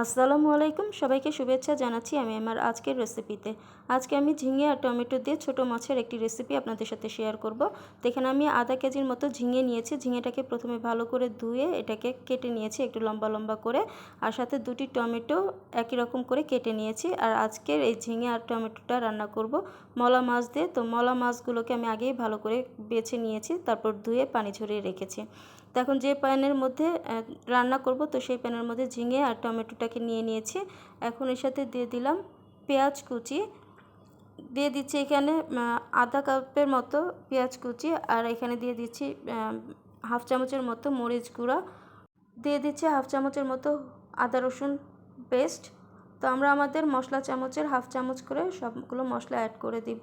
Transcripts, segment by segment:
আসসালামু আলাইকুম। সবাইকে শুভেচ্ছা জানাচ্ছি আমি আমার আজকের রেসিপিতে আজকে আমি ঝিঙে আর টমেটো দিয়ে ছোট মাছের একটি রেসিপি আপনাদের সাথে শেয়ার করব। তো এখানে আমি আধা কেজির মতো ঝিঙে নিয়েছি। ঝিঙেটাকে প্রথমে ভালো করে ধুয়ে এটাকে কেটে নিয়েছি একটু লম্বা লম্বা করে। আর সাথে দুটি টমেটো একই রকম করে কেটে নিয়েছি। আর আজকের এই ঝিঙে আর টমেটোটা রান্না করব মলা মাছ দিয়ে। তো মলা মাছগুলোকে আমি আগেই ভালো করে বেছে নিয়েছি। তারপর ধুয়ে পানি ঝরিয়ে রেখেছি। তো এখন যে প্যানের মধ্যে রান্না করব, তো সেই প্যানের মধ্যে ঝিঙে আর টমেটোটাকে নিয়ে নিয়েছি। এখন এর সাথে দিয়ে দিলাম পেঁয়াজ কুচি। দিয়ে দিচ্ছি এখানে আধা কাপের মতো পেঁয়াজ কুচি আর এখানে দিয়ে দিচ্ছি হাফ চামচের মতো মরিচ গুঁড়া। দিয়ে দিচ্ছি হাফ চামচের মতো আদা রসুন পেস্ট। তো আমরা আমাদের মশলা চামচের হাফ চামচ করে সবগুলো মশলা অ্যাড করে দিব।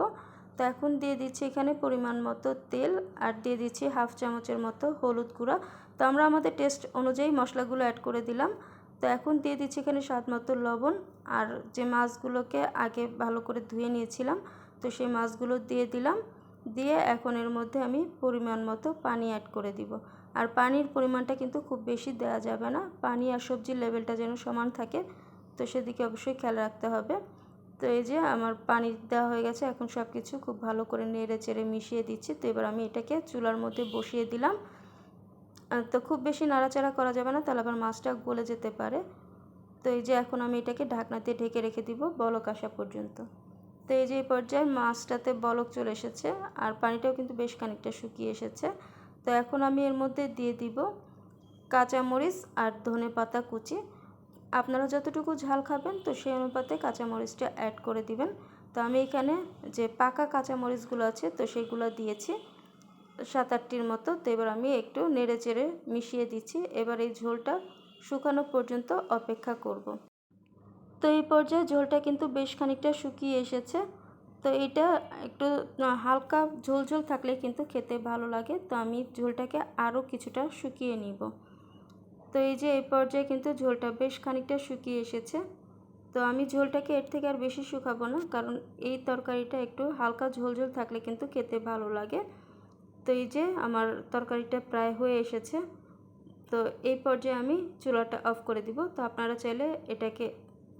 তো এখন দিয়ে দিচ্ছি এখানে পরিমাণ মতো তেল আর দিয়ে দিচ্ছি হাফ চামচের মতো হলুদ গুঁড়া। তো আমরা আমাদের টেস্ট অনুযায়ী মশলাগুলো অ্যাড করে দিলাম। তো এখন দিয়ে দিচ্ছি এখানে স্বাদ মতো লবণ আর যে মাছগুলোকে আগে ভালো করে ধুয়ে নিয়েছিলাম, তো সেই মাছগুলো দিয়ে দিলাম। দিয়ে এখন এর মধ্যে আমি পরিমাণ মতো পানি অ্যাড করে দিব। আর পানির পরিমাণটা কিন্তু খুব বেশি দেওয়া যাবে না। পানি আর সবজির লেভেলটা যেন সমান থাকে, তো সেদিকে অবশ্যই খেয়াল রাখতে হবে। তো এই যে আমার পানি দেওয়া হয়ে গেছে, এখন সব কিছু খুব ভালো করে নেড়ে চেড়ে মিশিয়ে দিচ্ছি। তো এবার আমি এটাকে চুলার মধ্যে বসিয়ে দিলাম। তো খুব বেশি নাড়াচাড়া করা যাবে না, তাহলে আবার মাছটা গলে যেতে পারে। তো এই যে এখন আমি এটাকে ঢাকনা দিয়ে ঢেকে রেখে দিব বলক আসা পর্যন্ত। তো এই যে এই পর্যায়ে মাছটাতে বলক চলে এসেছে, আর পানিটাও কিন্তু বেশ খানিকটা শুকিয়ে এসেছে। তো এখন আমি এর মধ্যে দিয়ে দিব কাঁচামরিচ আর ধনে পাতা কুচি। আপনারা যতটুকু ঝাল খাবেন, তো সেই অনুপাতে কাঁচামরিচটা অ্যাড করে দিবেন। তো আমি এখানে যে পাকা কাঁচামরিচগুলো আছে, তো সেইগুলো দিয়েছি সাত আটটির মতো। তো এবার আমি একটু নেড়ে চেড়ে মিশিয়ে দিচ্ছি। এবার এই ঝোলটা শুকানো পর্যন্ত অপেক্ষা করব। তো এই পর্যায়ে ঝোলটা কিন্তু বেশ খানিকটা শুকিয়ে এসেছে। তো এটা একটু হালকা ঝোল ঝোল থাকলে কিন্তু খেতে ভালো লাগে। তো আমি ঝোলটাকে আরও কিছুটা শুকিয়ে নিব। তো এই যে এই পর্যায়ে কিন্তু ঝোলটা বেশ খানিকটা শুকিয়ে এসেছে। তো আমি ঝোলটাকে এর থেকে আর বেশি শুকাবো না, কারণ এই তরকারিটা একটু হালকা ঝোল ঝোল থাকলে কিন্তু খেতে ভালো লাগে। তো এই যে আমার তরকারিটা প্রায় হয়ে এসেছে। তো এই পর্যায়ে আমি চুলাটা অফ করে দিব। তো আপনারা চাইলে এটাকে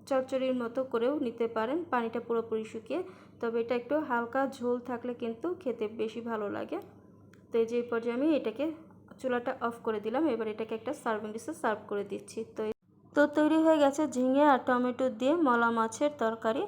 চচ্চড়ির মতো করেও নিতে পারেন, পানিটা পুরোপুরি শুকিয়ে। তবে এটা একটু হালকা ঝোল থাকলে কিন্তু খেতে বেশি ভালো লাগে। তো এই যে এই পর্যায়ে আমি এটাকে চুলাটা অফ করে দিলাম, এবার এটাকে একটা সার্ভিং ডিশে সার্ভ করে দিচ্ছি। তো তো তৈরি হয়ে গেছে ঝিঙে আর টমেটো দিয়ে মলা মাছের তরকারি।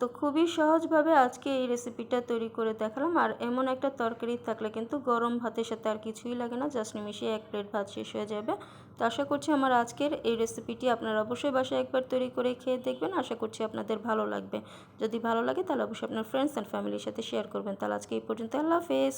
তো খুবই সহজভাবে আজকে এই রেসিপিটা তৈরি করে দেখালাম। আর এমন একটা তরকারি থাকলে কিন্তু গরম ভাতের সাথে আর কিছুই লাগে না জাস্ট মিশিয়ে এক প্লেট ভাত শেষ হয়ে যাবে। তো আশা করছি আমার আজকের এই রেসিপিটি আপনারা অবশ্যই বাসায় একবার তৈরি করে খেয়ে দেখবেন। আশা করছি আপনাদের ভালো লাগবে। যদি ভালো লাগে তাহলে অবশ্যই আপনার ফ্রেন্ডস অ্যান্ড ফ্যামিলির সাথে শেয়ার করবেন। তাহলে আজকে এই পর্যন্ত, আল্লাহ হাফেজ।